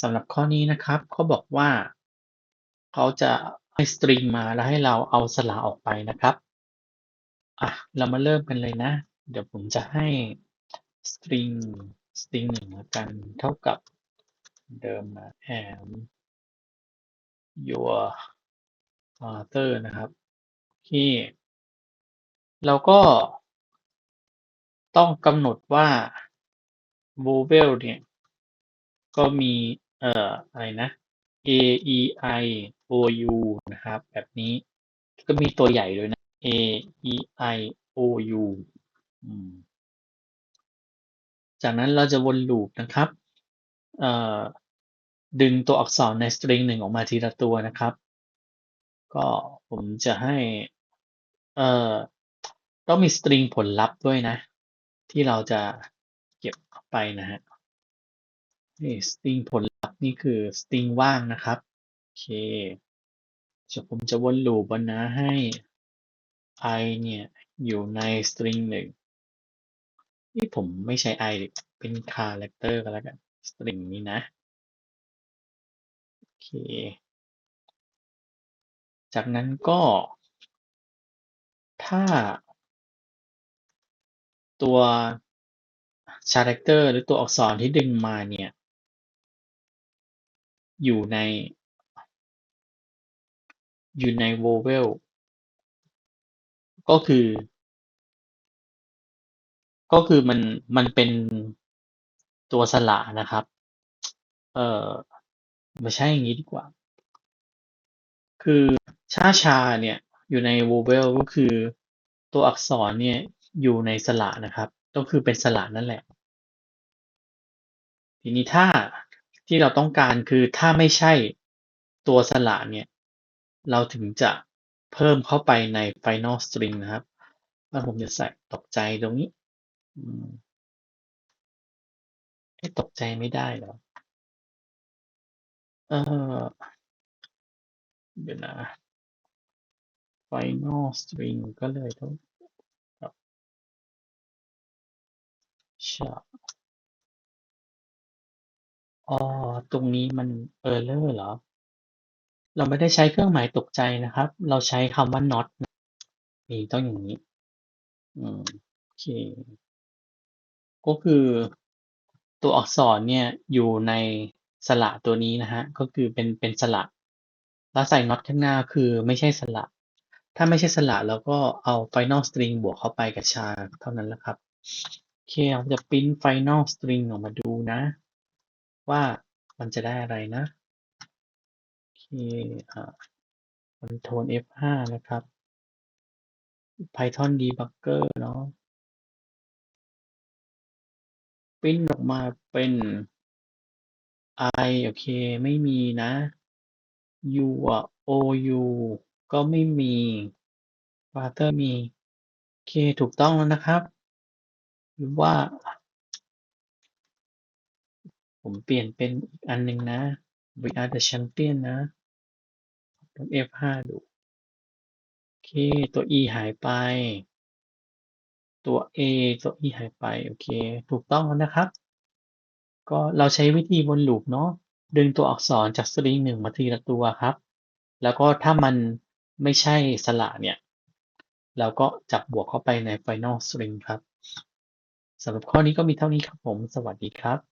สำหรับข้อนี้นะครับเขาบอกว่า เขาจะให้สตริงมาแล้วให้เราเอาสระออกไปนะครับอะเรามาเริ่มกันเลยนะ เดี๋ยวผมจะให้สตริงสตริงหนึ่งละกันเท่ากับเดิมนะ am your father นะครับที่เราก็ต้องกำหนดว่า vowel เนี่ย ก็มี เอ่อ อะไรนะ a e i o u นะครับ แบบนี้ก็มีตัวใหญ่ด้วยนะ a e i o u จากนั้นเราจะวนลูปนะครับเอ่อดึงตัวอักษรในสตริงหนึ่งออกมาทีละตัวนะครับ ก็ผมจะให้เอ่อต้องมีสตริงผลลัพธ์ด้วยนะ ที่เราจะเก็บเข้าไปนะฮะ นี่สตริงผลลัพธ์นี่คือสตริงว่างนะครับ โอเคเดี๋ยวผมจะวนลูปวันนะให้ i เนี่ย อยู่ในสตริงหนึ่งนี่ผมไม่ใช้ i เป็นคาแรคเตอร์ก็แล้วกันสตริงนี้นะ โอเค จากนั้นก็ถ้า ตัวคาแรคเตอร์หรือตัวอักษรที่ดึงมาเนี่ย อยู่ใน อยู่ใน vowel ก็คือ ก็คือมันมันเป็นตัวสระนะครับ เออไม่ใช่อย่างนี้ดีกว่า คือชาชาเนี่ยอยู่ใน vowel ก็คือตัวอักษรเนี่ยอยู่ในสระนะครับ ก็คือเป็นสระนั่นแหละ ทีนี้ถ้า ที่เราต้องการคือถ้าไม่ใช่ตัวสระเนี่ย เราถึงจะเพิ่มเข้าไปใน final string นะครับแล้วผมจะใส่ตกใจตรงนี้ตกใจไม่ได้เหรอเออเดี๋ยวนะ final string ก็เลยต้องครับชะ อ๋อตรงนี้มัน error เหรอ เราไม่ได้ใช้เครื่องหมายตกใจนะครับ เราใช้คำว่า not นะนี่ต้องอย่างนี้ อืม โอเค ก็คือตัวอักษรเนี่ยอยู่ในสระตัวนี้นะฮะ ก็คือเป็นเป็นสระ แล้วใส่ not ข้างหน้าคือไม่ใช่สระ ถ้าไม่ใช่สระเราก็เอา final string บวกเข้าไปกับชาเท่านั้นแหละครับ โอเค เราจะ print final string ออกมาดูนะ ว่ามันจะได้อะไรนะ โอเคอ่าโทน F5 นะครับ Python debugger เนาะปิ้นออกมาเป็น i โอเค ไม่มีนะ u อะ ou ก็ไม่มี father มี โอเค ถูกต้องแล้วนะครับ หรือว่า ผมเปลี่ยนเป็นอีกอันหนึ่งนะ we are the champion นะลอง F5 ดู โอเค ตัว e หายไป ตัว a ตัว e หายไป โอเค ถูกต้องแล้วนะครับ ก็เราใช้วิธีวนลูปเนาะ ดึงตัวอักษรจากสตริงหนึ่งมาทีละตัวครับ แล้วก็ถ้ามันไม่ใช่สระเนี่ย เราก็จับบวกเข้าไปใน final string ครับสำหรับข้อนี้ก็มีเท่านี้ครับผม สวัสดีครับ